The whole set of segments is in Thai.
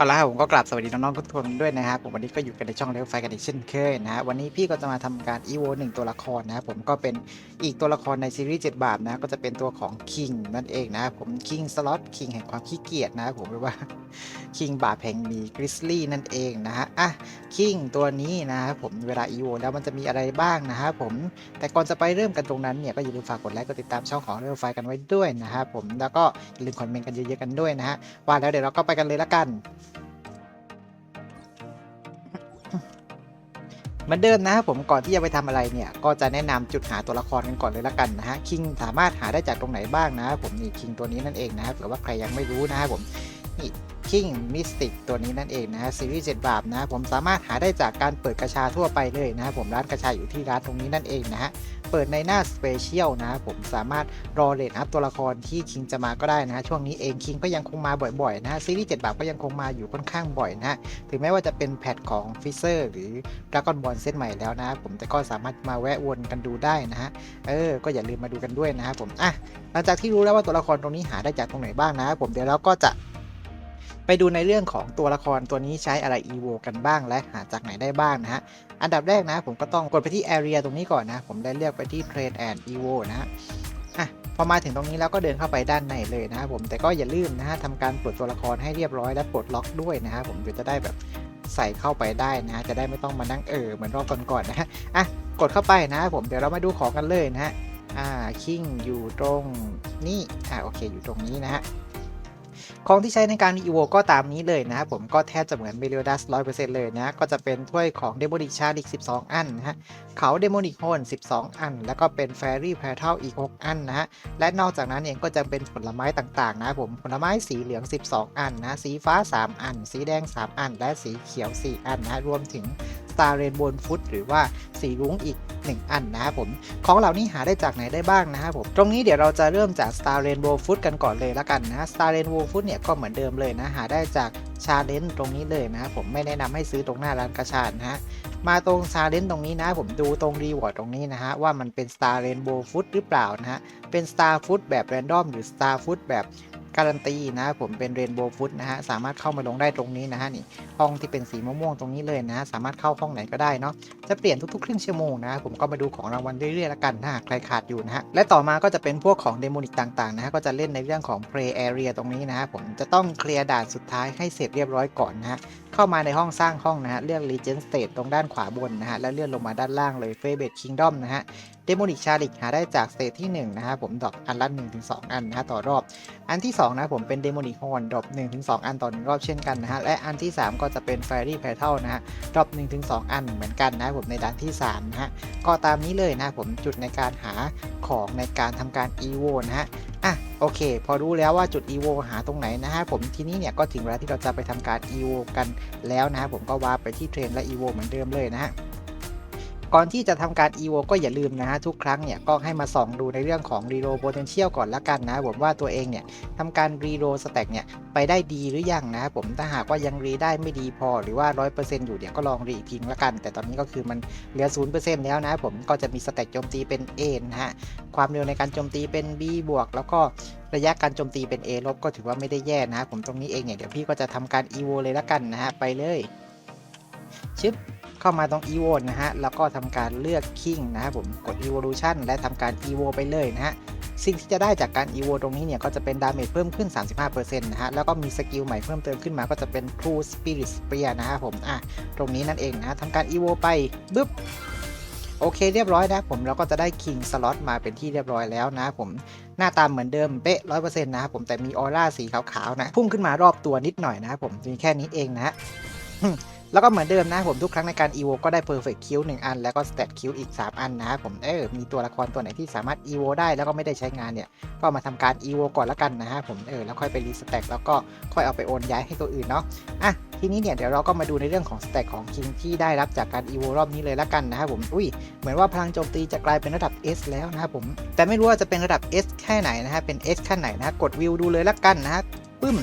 เอาละครับผมก็กราบสวัสดีน้องๆทุกคนด้วยนะครับผมวันนี้ก็อยู่กันในช่องเลี้ยวไฟกันอีกเช่นเคยนะฮะวันนี้พี่ก็จะมาทำการ EVO หนึ่งตัวละครนะครับผมก็เป็นอีกตัวละครในซีรีส์7บาทนะก็จะเป็นตัวของ King นั่นเองนะครับผม King Slot King แห่งความขี้เกียจนะครับผมหรือว่า King บาปแห่งมี Grizzly นั่นเองนะฮะอะ King ตัวนี้นะครับผมเวลา EVO แล้วมันจะมีอะไรบ้างนะครับผมแต่ก่อนจะไปเริ่มกันตรงนั้นเนี่ยก็อย่าลืมฝากกดไลค์กดติดตามช่องของเลี้ยวไฟกันไว้ด้วยนะครับผมแล้วก็อย่าลืมคอมเมนต์กันเยอะๆกันด้วยนะฮะว่าแล้วเดี๋ยวเราก็ไปกันเลยละกัน เหมือนเดิมนะครับผมก่อนที่จะไปทำอะไรเนี่ย ก็จะแนะนำจุดหาตัวละครกันก่อนเลยละกันนะฮะคิงสามารถหาได้จากตรงไหนบ้างนะผมนี่คิงตัวนี้นั่นเองนะครับเผื่อว่าใครยังไม่รู้นะครับผม นี่คิงมิสติกตัวนี้นั่นเองนะฮะซีรีส์เจ็ดบาปนะผมสามารถหาได้จากการเปิดกระชาทั่วไปเลยนะผมร้านกระชาอยู่ที่ร้านตรงนี้นั่นเองนะฮะเปิดในหน้าสเปเชียลนะผมสามารถรอเลนอัพตัวละครที่คิงจะมาก็ได้นะฮะช่วงนี้เองคิงก็ยังคงมาบ่อยๆนะฮะซีรีส์เจ็ดบาปก็ยังคงมาอยู่ค่อนข้างบ่อยนะฮะถึงแม้ว่าจะเป็นแพทของฟิเซอร์หรือดราก้อนบอลเส้นใหม่แล้วนะผมแต่ก็สามารถมาแวะวนกันดูได้นะฮะเออก็อย่าลืมมาดูกันด้วยนะครับผมอะหลังจากที่รู้แล้วว่าตัวละครตรงนี้หาได้จากตรงไหนบ้างนะผมเดี๋ยวเราก็จะ ไปดูในเรื่องของตัวละครตัวนี้ใช้อะไร EVO กันบ้างและหาจากไหนได้บ้างนะฮะ อันดับแรกนะผมก็ต้องกดไปที่ Area ตรงนี้ก่อนนะ ผมได้เลือกไปที่ Train and EVO นะฮะพอมาถึงตรงนี้แล้วก็เดินเข้าไปด้านในเลยนะครับผมแต่ก็อย่าลืมนะฮะทำการปลดตัวละครให้เรียบร้อยและปลดล็อกด้วยนะครับผมเดี๋ยวจะได้แบบใส่เข้าไปได้นะ จะได้ไม่ต้องมานั่งเออเหมือนรอบก่อนๆนะฮะอะกดเข้าไปนะครับผมเดี๋ยวเรามาดูของกันเลยนะฮะอ่าคิงอยู่ตรงนี้อ่าโอเคอยู่ตรงนี้นะฮะ ของที่ใช้ในการอีโวก็ตามนี้เลยนะครับผมก็แทบจะเหมือนเบลิโอดัสร้อยเปอร์เซ็นต์เลยนะ ก็จะเป็นถ้วยของเดโมนิกชาลิก 12 อันนะฮะเขาเดโมนิกโฮน 12 อัน แล้วก็เป็นแฟรี่แพทเทลอีก 6 อันนะฮะ และนอกจากนั้นเองก็จะเป็นผลไม้ต่างๆนะผมผลไม้สีเหลือง 12 อันนะสีฟ้า 3 อัน สีแดง 3 อัน และสีเขียว 4 อันนะรวมถึง Star Rainbow Food หรือว่าสีรุ้งอีก 1 อันนะครับผม ของเหล่านี้หาได้จากไหนได้บ้างนะครับผม ตรงนี้เดี๋ยวเราจะเริ่มจาก Star Rainbow Food กันก่อนเลยละกันนะ Star Rainbow Food เนี่ยก็เหมือนเดิมเลยนะหาได้จากชาเลนจ์ตรงนี้เลยนะครับผมไม่แนะนำให้ซื้อตรงหน้าร้านกระชานนะฮะมาตรงชาเลนจ์ตรงนี้นะ ผมดูตรงรีวอร์ดตรงนี้นะฮะว่ามันเป็น Star Rainbow Food หรือเปล่านะฮะเป็น Star Food แบบแรนดอมหรือ Star Food แบบ การันตีนะผมเป็น Rainbow Food นะฮะสามารถเข้ามาลงได้ตรงนี้นะฮะนี่ห้องที่เป็นสีม่วงๆตรงนี้เลยนะฮะสามารถเข้าห้องไหนก็ได้เนาะจะเปลี่ยนทุกๆ ครึ่งชั่วโมงนะผมก็มาดูของรางวัลเรื่อยๆแล้วกันถ้าหากใครขาดอยู่นะฮะและต่อมาก็จะเป็นพวกของเดโมนิกต่างๆนะฮะก็จะเล่นในเรื่องของ Play Area ตรงนี้นะฮะผมจะต้องเคลียร์ด่านสุดท้ายให้เสร็จเรียบร้อยก่อนนะฮะเข้ามาในห้องสร้างห้องนะฮะเลือก Legend State ตรงด้านขวาบนนะฮะแล้วเลื่อนลงมาด้านล่างเลย f a v o r i t e Kingdom นะฮะ ดโมนิกชาลิกหาได้จากสเตทที่1นะฮะผมดอปอันละ1-2 อันนะฮะต่อรอบ อันที่2นะผมเป็นเดโมนิกฮอนดรอป1-2 อันต่อหนึ่งรอบเช่นกันนะฮะและอันที่ 3 ก็จะเป็น Fairy p e t a l นะฮะดรอป1-2 อันเหมือนกันนะผมในด่านที่3นะฮะก็ตามนี้เลยนะผมจุดในการหาของในการทำการ EVO นะฮะอะโอเค พอรู้แล้วว่าจุด EVO หาตรงไหนนะฮะผมทีนี้เนี่ยก็ถึงเวลาที่เราจะไปทำการ EVO กันแล้วนะฮะผมก็วาร์ไปที่เทรนและ EVO เหมือนเดิมเลยนะฮะ ก่อนที่จะทำการ EVO ก็อย่าลืมนะฮะทุกครั้งเนี่ยก็ให้มาส่องดูในเรื่องของ Reroll Potential ก่อนละกันนะผมว่าตัวเองเนี่ยทำการ Reroll Stack เนี่ยไปได้ดีหรือยังนะผมถ้าหากว่ายังรีได้ไม่ดีพอหรือว่า 100%อยู่เดี๋ยวก็ลองรีอีกทีละกัน แต่ตอนนี้ก็คือมันเหลือ 0%แล้วนะผมก็จะมีสแต็กโจมตีเป็น A นะฮะความเร็วในการโจมตีเป็น B บวกแล้วก็ระยะการโจมตีเป็น A ลบก็ถือว่าไม่ได้แย่นะผมตรงนี้เองเนี่ยเดี๋ยวพี่ก็จะทำการ EVO เลยละกันนะฮะไปเลยชึบ เข้ามาตรง evo นะฮะ แล้วก็ทำการเลือก king นะครับผม กด evolution และทำการ evo ไปเลยนะฮะ สิ่งที่จะได้จากการ evo ตรงนี้เนี่ย ก็จะเป็นดาเมจเพิ่มขึ้น 35%นะฮะ แล้วก็มีสกิลใหม่เพิ่มเติมขึ้นมาก็จะเป็น true spirit spear นะครับผม อะ ตรงนี้นั่นเองนะทำการ evo ไปบึ๊บโอเคเรียบร้อยนะผมเราก็จะได้ king slot มาเป็นที่เรียบร้อยแล้วนะผมหน้าตาเหมือนเดิมเป๊ะร้อยเปอร์เซ็นต์นะครับผมแต่มีออร่าสีขาวๆนะ พุ่งขึ้นมารอบตัวนิดหน่อยนะครับผมมีแค่นี้เองนะฮะ แล้วก็เหมือนเดิมนะผมทุกครั้งในการ EVO ก็ได้ Perfect Kill 1อัน แล้วก็ Stat Kill อีก 3 อันนะครับผมเออมีตัวละครตัวไหนที่สามารถ EVO ได้แล้วก็ไม่ได้ใช้งานเนี่ย ก็มาทำการ EVO ก่อนละกันนะฮะผมเออแล้วค่อยไปรีสแต็กแล้วก็ค่อยเอาไปโอนย้ายให้ตัวอื่นเนาะอะทีนี้เนี่ยเดี๋ยวเราก็มาดูในเรื่องของสแต็กของ King ที่ได้รับจากการ EVO รอบนี้เลยละกันนะครับผมอุ้ยเหมือนว่าพลังโจมตีจะกลายเป็นระดับ S แล้วนะครับผมแต่ไม่รู้ว่าจะเป็นระดับ S แค่ไหนนะฮะเป็น S ขั้นไหนนะฮะกดวิวดูเลยละกันนะฮะปึ้ม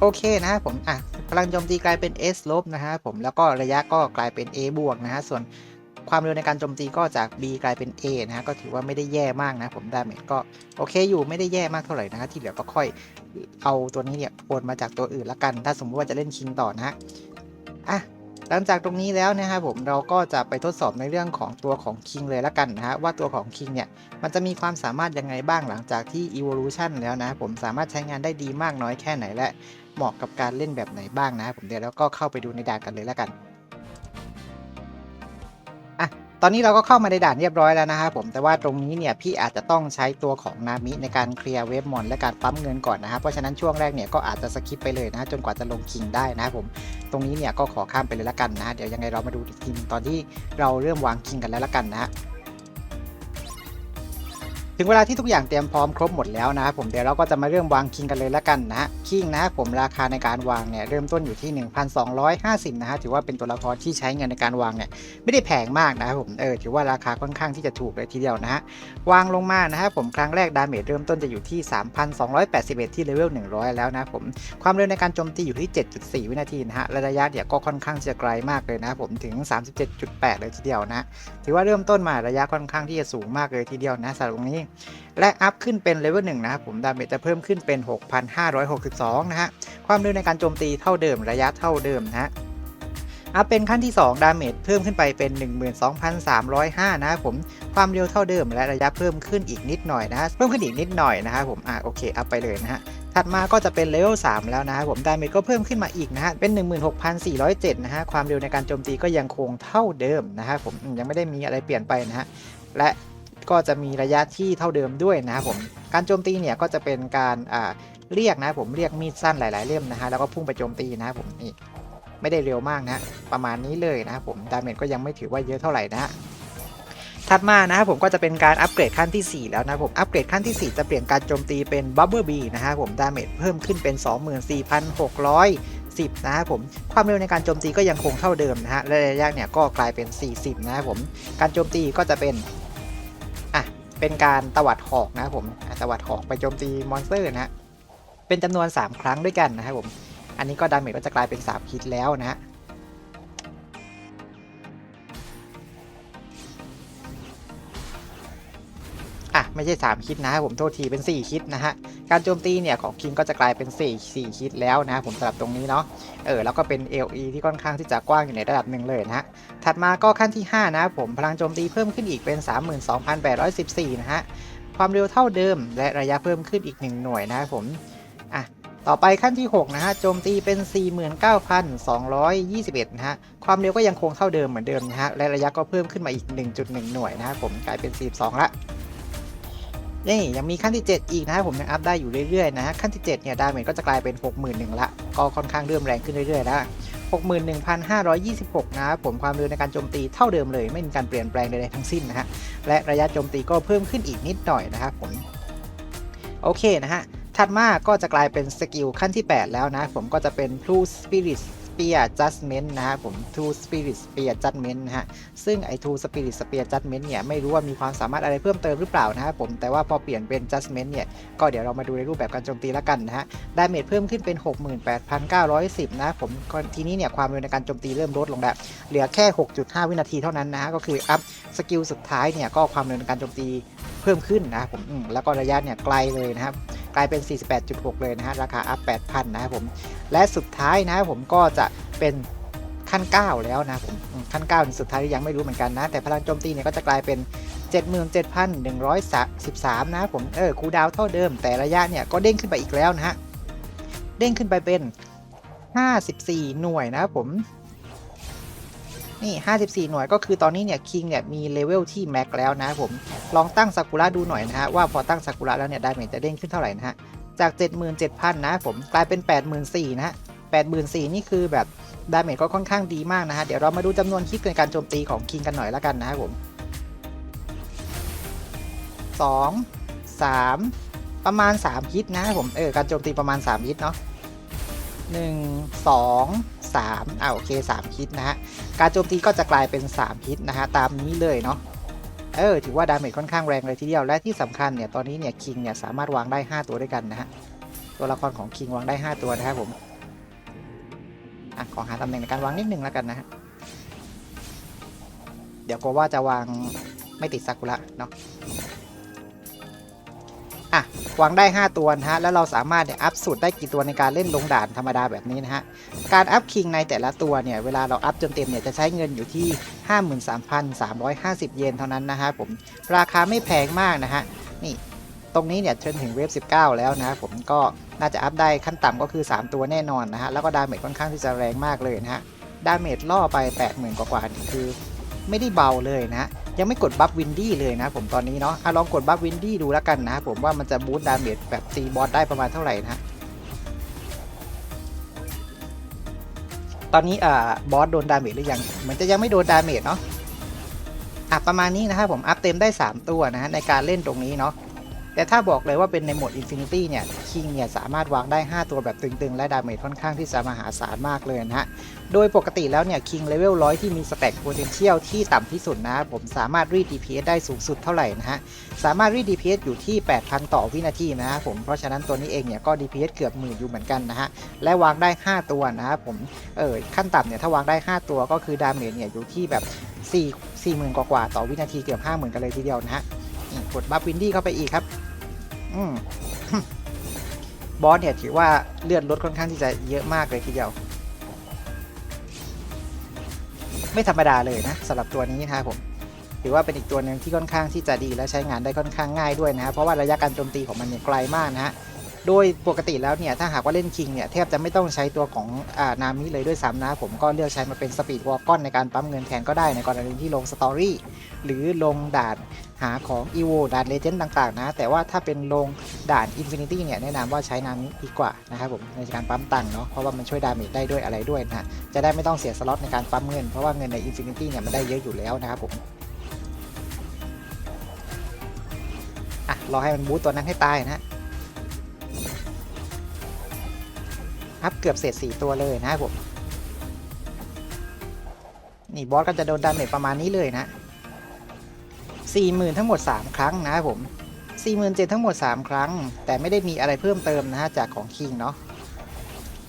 โอเคนะครับผมอะ พลังโจมตีกลายเป็น S ลบนะฮะผมแล้วก็ระยะก็กลายเป็น A บวกนะฮะส่วนความเร็วในการโจมตีก็จาก B กลายเป็น A นะฮะก็ถือว่าไม่ได้แย่มากนะผมดาเมจก็โอเคอยู่ไม่ได้แย่มากเท่าไหร่นะฮะที่เหลือก็ค่อยเอาตัวนี้เนี่ยโอนมาจากตัวอื่นละกัน ถ้าสมมติว่าจะเล่นคิงต่อนะฮะอะหลังจากตรงนี้แล้วนะครับผมเราก็จะไปทดสอบในเรื่องของตัวของคิงเลยละกันนะฮะว่าตัวของคิงเนี่ยมันจะมีความสามารถยังไงบ้างหลังจากที่ evolution แล้วนะผมสามารถใช้งานได้ดีมากน้อยแค่ไหนและ เหมาะกับการเล่นแบบไหนบ้างนะผมเดี๋ยวเราก็เข้าไปดูในด่านกันเลยและกันอะตอนนี้เราก็เข้ามาในด่านเรียบร้อยแล้วนะครับผมแต่ว่าตรงนี้เนี่ยพี่อาจจะต้องใช้ตัวของนามิในการเคลียร์เวฟมอนและการปั๊มเงินก่อนนะครับเพราะฉะนั้นช่วงแรกเนี่ยก็อาจจะสคิปไปเลยนะจนกว่าจะลงคิงได้นะครับผมตรงนี้เนี่ยก็ขอข้ามไปเลยละกันนะเดี๋ยวยังไงเรามาดูทีมตอนที่เราเริ่มวางคิงกันแล้วละกันนะฮะ ถึงเวลาที่ทุกอย่างเตรียมพร้อมครบหมดแล้วนะครับผมเดี๋ยวเราก็จะมาเริ่มวางคิงกันเลยละกันนะฮะคิงนะครับผมราคาในการวางเนี่ยเริ่มต้นอยู่ที่ 1,250นะฮะถือว่าเป็นตัวละครที่ใช้เงินในการวางเนี่ยไม่ได้แพงมากนะครับผมเออถือว่าราคาค่อนข้างที่จะถูกเลยทีเดียวนะฮะวางลงมานะครับผมครั้งแรกดาเมจเริ่มต้นจะอยู่ที่ 3,281 ที่เลเวล100 แล้วนะผมความเร็วในการโจมตีอยู่ที่ 7.4 วินาทีนะฮะระยะเนี่ยก็ค่อนข้างจะไกลมากเลยนะผมถึง 37.8 เลยทีเดียวนะถือว่าเริ่มต้นมาระยะค่อนข้างที่จะสูงมากเลยทีเดียวนะสำหรับตรงนี้และอัพขึ้นเป็นเลเวลหนึ่งนะครับผมดาเมจจะเพิ่มขึ้นเป็น 6,562 นะฮะ ความเร็วในการโจมตีเท่าเดิมระยะเท่าเดิมนะฮะอัพเป็นขั้นที่ 2 ดาเมจเพิ่มขึ้นไปเป็น 12,305 นะครับผมความเร็วเท่าเดิมและระยะเพิ่มขึ้นอีกนิดหน่อยนะฮะเพิ่มขึ้นอีกนิดหน่อยนะครับผมอะโอเคอัพไปเลยนะฮะถัดมาก็จะเป็นเลเวล3แล้วนะครับผมดาเมจก็เพิ่มขึ้นมาอีกนะฮะเป็น 16,407 นะฮะความเร็วในการโจมตีก็ยังคงเท่าเดิมนะครับผมอืมยังไม่ได้มีอะไรเปลี่ยนไปนะฮะและ ก็จะมีระยะที่เท่าเดิมด้วยนะครับผม การโจมตีเนี่ยก็จะเป็นการอ่าเรียกนะผมเรียกมีดสั้นหลาย ๆเล่มนะฮะแล้วก็พุ่งไปโจมตีนะครับผมนี่ไม่ได้เร็วมากนะประมาณนี้เลยนะครับผมดาเมจก็ยังไม่ถือว่าเยอะเท่าไหร่นะฮะถัดมานะครับผมก็จะเป็นการอัปเกรดขั้นที่ 4 แล้วนะครับผมอัปเกรดขั้นที่ 4 จะเปลี่ยนการโจมตีเป็นบับเบิลบีนะครับผมดาเมจเพิ่มขึ้นเป็น 24,610 นะครับผมความเร็วในการโจมตีก็ยังคงเท่าเดิมนะฮะและระยะเนี่ยก็กลายเป็น 40 นะครับผมการโจมตีก็จะเป็น เป็นการตวัดหอกนะครับผมตวัดหอกไปโจมตีมอนสเตอร์นะฮะเป็นจำนวน 3 ครั้งด้วยกันนะครับผม อันนี้ก็ดาเมจก็จะกลายเป็น 3 คิดแล้วนะฮะ ไม่ใช่ 3 คิดนะผมโทษทีเป็น 4 คิดนะฮะ การโจมตีเนี่ยของคิงก็จะกลายเป็น 4 4 คิดแล้วนะผมสำหรับตรงนี้เนาะ เออแล้วก็เป็น LE ที่ค่อนข้างที่จะกว้างอยู่ในระดับหนึ่งเลยนะฮะ ถัดมาก็ขั้นที่ 5 นะผมพลังโจมตีเพิ่มขึ้นอีกเป็น 32,814 นะฮะ ความเร็วเท่าเดิม และระยะเพิ่มขึ้นอีก 1 หน่วยนะครับผม อะต่อไปขั้นที่ 6 นะฮะ โจมตีเป็น 49,221 นะฮะ ความเร็วก็ยังคงเท่าเดิมเหมือนเดิมนะฮะ และระยะก็เพิ่มขึ้นมาอีก 1.1 หน่วยนะครับผมกลายเป็น 42 ละ นี่ยังมีขั้นที่ 7 อีกนะครับผมยังอัพได้อยู่เรื่อยๆนะฮะขั้นที่7เนี่ยดาเมจก็จะกลายเป็น 61,000ละก็ค่อนข้างเริ่มแรงขึ้นเรื่อยๆแล้ว61,526 นะครับผมความเร็วในการโจมตีเท่าเดิมเลย ไม่มีการเปลี่ยนแปลงใดๆทั้งสิ้นนะฮะและระยะโจมตีก็เพิ่มขึ้นอีกนิดหน่อยนะครับผมโอเคนะฮะถัดมาก็จะกลายเป็นสกิลขั้นที่ 8 แล้วนะผมก็จะเป็น True Spirit Spear Judgment นะครับผม True Spirit Spear Judgment นะฮะซึ่งไอ้ True Spirit Spear Judgment เนี่ยไม่รู้ว่ามีความสามารถอะไรเพิ่มเติมหรือเปล่านะครับผมแต่ว่าพอเปลี่ยนเป็น Judgment เนี่ยก็เดี๋ยวเรามาดูในรูปแบบการโจมตีแล้วกันนะฮะดาเมจเพิ่มขึ้นเป็น 68,910 นะผมทีนี้เนี่ยความเร็วในการโจมตีเริ่มลดลงแล้วเหลือแค่ 6.5 วินาทีเท่านั้นนะฮะก็คืออัพสกิลสุดท้ายเนี่ยก็ความเร็วในการโจมตีเพิ่มขึ้นนะผมแล้วก็ระยะเนี่ยไกลเลยนะครับ กลายเป็น 48.6 เลยนะฮะราคาอัพ 8,000 นะครับผม และสุดท้ายนะครับผมก็จะเป็นขั้น 9 แล้วนะครับผมขั้น 9 สุดท้ายยังไม่รู้เหมือนกันนะ แต่พลังโจมตีเนี่ยก็จะกลายเป็น 77,113 นะครับผมเออคูดาวเท่าเดิม แต่ระยะเนี่ยก็เด้งขึ้นไปอีกแล้วนะฮะเด้งขึ้นไปเป็น 54 หน่วยนะครับผมนี่ 54 หน่วยก็คือตอนนี้เนี่ยคิงเนี่ยมีเลเวลที่แม็กแล้วนะครับผม ลองตั้งซากุระดูหน่อยนะฮะว่าพอตั้งซากุระแล้วเนี่ยดาเมจจะเด้งขึ้นเท่าไหร่นะฮะจาก 77,000 นะผมกลายเป็น 84,000นะฮะ84,000 นี่คือแบบดาเมจก็ค่อนข้างดีมากนะฮะ เดี๋ยวเรามาดูจำนวนคิดในการโจมตีของคิงกันหน่อยละกันนะครับผม 2 3 ประมาณ 3 ฮิตนะครับผม เออ การโจมตีประมาณ 3 ฮิตเนาะ1 2 3อ่าโอเค 3 ฮิตนะฮะ การโจมตีก็จะกลายเป็น 3 ฮิตนะฮะ ตามนี้เลยเนาะ เออถือว่าดาเมจค่อนข้างแรงเลยทีเดียว และที่สำคัญเนี่ยตอนนี้เนี่ยคิงเนี่ยสามารถวางได้ 5 ตัวด้วยกันนะฮะตัวละครของคิงวางได้ 5 ตัวนะครับผมอะขอหาตำแหน่งในการวางนิดนึงแล้วกันนะฮะเดี๋ยวกลัวว่าจะวางไม่ติดซากุระเนาะ อะวางได้ 5 ตัวนะฮะ แล้วเราสามารถเนี่ยอัพสูตรได้กี่ตัวในการเล่นลงด่านธรรมดาแบบนี้นะฮะ การอัพคิงในแต่ละตัวเนี่ย เวลาเราอัพจนเต็มเนี่ย จะใช้เงินอยู่ที่ 53,350 เยนเท่านั้นนะฮะผม ราคาไม่แพงมากนะฮะ นี่ ตรงนี้เนี่ยจนถึงเวฟ 19 แล้วนะผมก็น่าจะอัพได้ขั้นต่ำก็คือ 3 ตัวแน่นอนนะฮะ แล้วก็ดาเมจค่อนข้างที่จะแรงมากเลยนะฮะ ดาเมจล่อไป 80,000 กว่าๆนี่คือ ไม่ได้เบาเลยนะฮะยังไม่กดบัฟวินดี้เลยนะ ผมตอนนี้เนาะอะลองกดบัฟวินดี้ดูแล้วกันนะ ผมว่ามันจะบูสต์ดาเมจแบบตีบอสได้ประมาณเท่าไหร่นะฮะตอนนี้อ่าบอสโดนดาเมจหรือยังเหมือนจะยังไม่โดนดาเมจเนาะอะประมาณนี้นะครับผมอัพเต็มได้ 3 ตัวนะฮะในการเล่นตรงนี้เนาะ แต่ถ้าบอกเลยว่าเป็นในโหมด Infinity เนี่ยคิงเนี่ยสามารถวางได้ 5 ตัวแบบตึงๆ และดาเมจค่อนข้างที่จะมหาศาลมากเลยนะฮะ โดยปกติแล้วเนี่ยคิงเลเวล100ที่มีสเต็ก potential ที่ต่ำที่สุดนะ ผมสามารถรีด DPS ได้สูงสุดเท่าไหร่นะฮะ สามารถรีด DPS อยู่ที่ 8,000 ต่อวินาทีนะฮะผมเพราะฉะนั้นตัวนี้เองเนี่ยก็ DPS เกือบหมื่นอยู่เหมือนกันนะฮะและวางได้ 5 ตัวนะครับผมเออขั้นต่ำเนี่ยถ้าวางได้ 5 ตัวก็คือดาเมจเนี่ยอยู่ที่แบบ4 4 0,000กว่าต่อวินาทีเกือบ 50,000 กันเลยทีเดียวนะฮะ ดบัฟวินดี้เข้าไปอีกครับ อืมบอสเนี่ยถือว่าเลือดลดค่อนข้างที่จะเยอะมากเลยทีเดียว ไม่ธรรมดาเลยนะสำหรับตัวนี้นะครับผมถือว่าเป็นอีกตัวหนึ่งที่ค่อนข้างที่จะดีและใช้งานได้ค่อนข้างง่ายด้วยนะเพราะว่าระยะการโจมตีของมันเนี่ยไกลมากนะฮะ โดยปกติแล้วเนี่ยถ้าหากว่าเล่นคิงเนี่ยแทบจะไม่ต้องใช้ตัวของอานามิเลยด้วยซ้ำนะ ผมก็เลือกใช้มาเป็นสปีดวอลกอนในการปั๊มเงินแทนก็ได้ในกรณีที่ลงสตอรี่หรือลงด่านหาของอีโวด่านเลเจนด์ต่างๆนะ แต่ว่าถ้าเป็นลงด่านอินฟินิตี้เนี่ยแนะนำว่าใช้นามิดีกว่านะครับผมในการปั๊มตังค์เนาะเพราะว่ามันช่วยดาเมจได้ด้วยอะไรด้วยนะฮะจะได้ไม่ต้องเสียสล็อตในการปั๊มเงินเพราะว่าเงินในอินฟินิตี้เนี่ยมันได้เยอะอยู่แล้วนะครับผมอะรอให้มันบูตตัวนั้นให้ตายนะ อัพเกือบเศษสี่ตัวเลยนะครับผม นี่บอสก็จะโดนดาเมจประมาณนี้เลยนะสี่หมื่นทั้งหมด 3 ครั้งนะครับผมสี่หมื่นเจ็ดทั้งหมด 3 ครั้ง แต่ไม่ได้มีอะไรเพิ่มเติมนะฮะจากของคิงเนาะ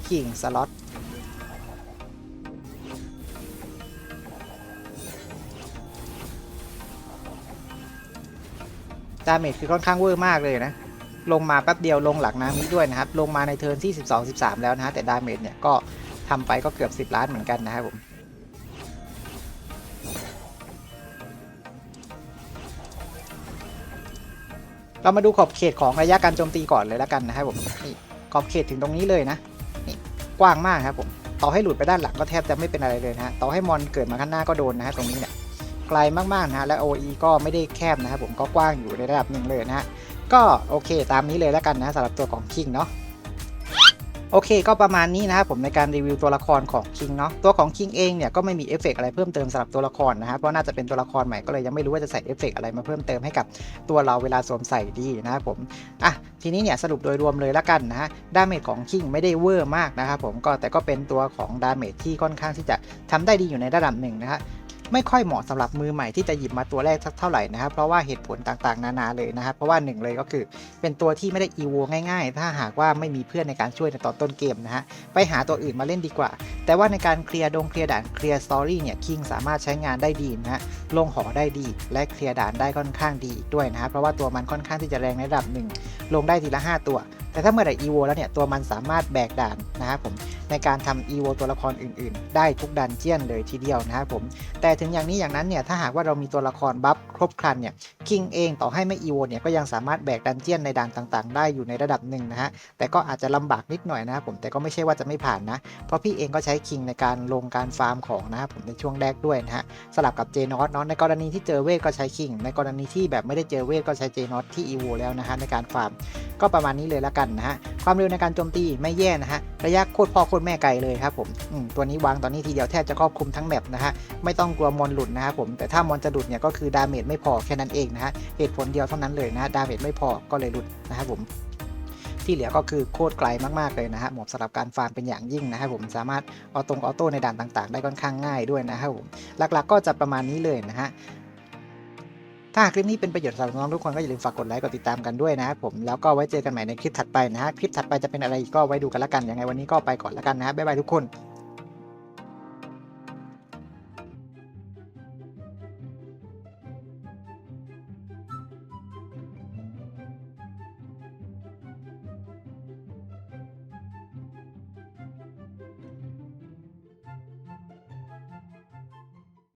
คิงสล็อตดาเมจคือค่อนข้างเวอร์มากเลยนะ ลงมาแป๊บเดียวลงหลังน้ำนี้ด้วยนะครับ ลงมาในเทิร์นที่ 12 13 แล้วนะฮะแต่ดาเมจเนี่ยก็ทำไปก็เกือบ 10 ล้านเหมือนกันนะครับผมเรามาดูขอบเขตของระยะการโจมตีก่อนเลยแล้วกันนะครับผมนี่ขอบเขตถึงตรงนี้เลยนะนี่กว้างมากครับผมต่อให้หลุดไปด้านหลังก็แทบจะไม่เป็นอะไรเลยนะฮะต่อให้มอนเกิดมาข้างหน้าก็โดนนะฮะตรงนี้เนี่ยไกลมากๆนะฮะและ OE ก็ไม่ได้แคบนะครับผมก็กว้างอยู่ในระดับหนึ่งเลยนะฮะ ก็โอเคตามนี้เลยแล้วกันนะสำหรับตัวของคิงเนาะโอเคก็ประมาณนี้นะครับผมในการรีวิวตัวละครของคิงเนาะตัวของคิงเองเนี่ยก็ไม่มีเอฟเฟกอะไรเพิ่มเติมสำหรับตัวละครนะฮะเพราะน่าจะเป็นตัวละครใหม่ก็เลยยังไม่รู้ว่าจะใส่เอฟเฟกอะไรมาเพิ่มเติมให้กับตัวเราเวลาสวมใส่ดีนะครับผมอะทีนี้เนี่ยสรุปโดยรวมเลยแล้วกันนะฮะดาเมจของคิงไม่ได้เวอร์มากนะครับผมก็แต่ก็เป็นตัวของดาเมจที่ค่อนข้างที่จะทำได้ดีอยู่ในระดับหนึ่งนะฮะ ไม่ค่อยเหมาะสำหรับมือใหม่ที่จะหยิบมาตัวแรกสักเท่าไหร่นะครับ เพราะว่าเหตุผลต่างๆ นานาเลยนะครับ เพราะว่าหนึ่งเลยก็คือ เป็นตัวที่ไม่ได้อีโวง่ายๆ ถ้าหากว่าไม่มีเพื่อนในการช่วยในตอนต้นเกมนะฮะไปหาตัวอื่นมาเล่นดีกว่า แต่ว่าในการเคลียร์ดงเคลียร์ด่านเคลียร์สตอรี่เนี่ยคิงสามารถใช้งานได้ดีนะฮะลงหอได้ดี และเคลียร์ด่านได้ค่อนข้างดีอีกด้วยนะครับเพราะว่าตัวมันค่อนข้างที่จะแรงในระดับหนึ่งลงได้ทีละ 5 ตัว แต่ถ้าเมื่อไหร่ EVO แล้วเนี่ยตัวมันสามารถแบกด่านนะครับผม ในการทำ EVO ตัวละครอื่นๆ ได้ทุกดันเจียนเลยทีเดียวนะครับผม แต่ถึงอย่างนี้อย่างนั้นเนี่ยถ้าหากว่าเรามีตัวละครบัฟครบครันเนี่ยคิงเองต่อให้ไม่ EVO เนี่ยก็ยังสามารถแบกดันเจียนในด่านต่างๆ ได้อยู่ในระดับหนึ่งนะฮะแต่ก็อาจจะลำบากนิดหน่อยนะครับผมแต่ก็ไม่ใช่ว่าจะไม่ผ่านนะ เพราะพี่เองก็ใช้คิงในการลงการฟาร์มของนะครับผมในช่วงแรกด้วยนะฮะสลับกับเจนอตเนาะในกรณีที่เจอเวทก็ใช้คิงในกรณีที่แบบไม่ได้เจอเวทก็ใช้เจนอตที่ EVO แล้วนะฮะในการฟาร์มก็ประมาณนี้เลยแล้วกันนะฮะความเร็วในการโจมตีไม่แย่นะฮะระยะโคตรพอโคตรแม่ไกลเลยครับผมมตัวนี้วางตอนนี้ทีเดียวแทบจะครอบคลุมทั้งแมปนะฮะไม่ต้องกลัวมอนหลุดนะครับผมแต่ถ้ามอนจะหลุดเนี่ยก็คือดาเมจไม่พอแค่นั้นเองนะฮะเหตุผลเดียวเท่านั้นเลยนะฮะดาเมจไม่พอก็เลยหลุดนะครับผมที่เหลือก็คือโคตรไกลมากๆเลยนะฮะเหมาะสำหรับการฟาร์มเป็นอย่างยิ่งนะครับผมสามารถเอาตรงออโต้ในด่านต่างๆ ได้ค่อนข้างง่ายด้วยนะครับผมหลักๆก็จะประมาณนี้เลยนะฮะ ถ้าคลิปนี้เป็นประโยชน์สำหรับน้องทุกคนก็อย่าลืมฝากกดไลค์กดติดตามกันด้วยนะครับผมแล้วก็ไว้เจอกันใหม่ในคลิปถัดไปนะฮะคลิปถัดไปจะเป็นอะไรกก็ไว้ดูกันละกันยังไงวันนี้ก็ไปก่อนละกันนะฮะบ๊ายบายทุกคน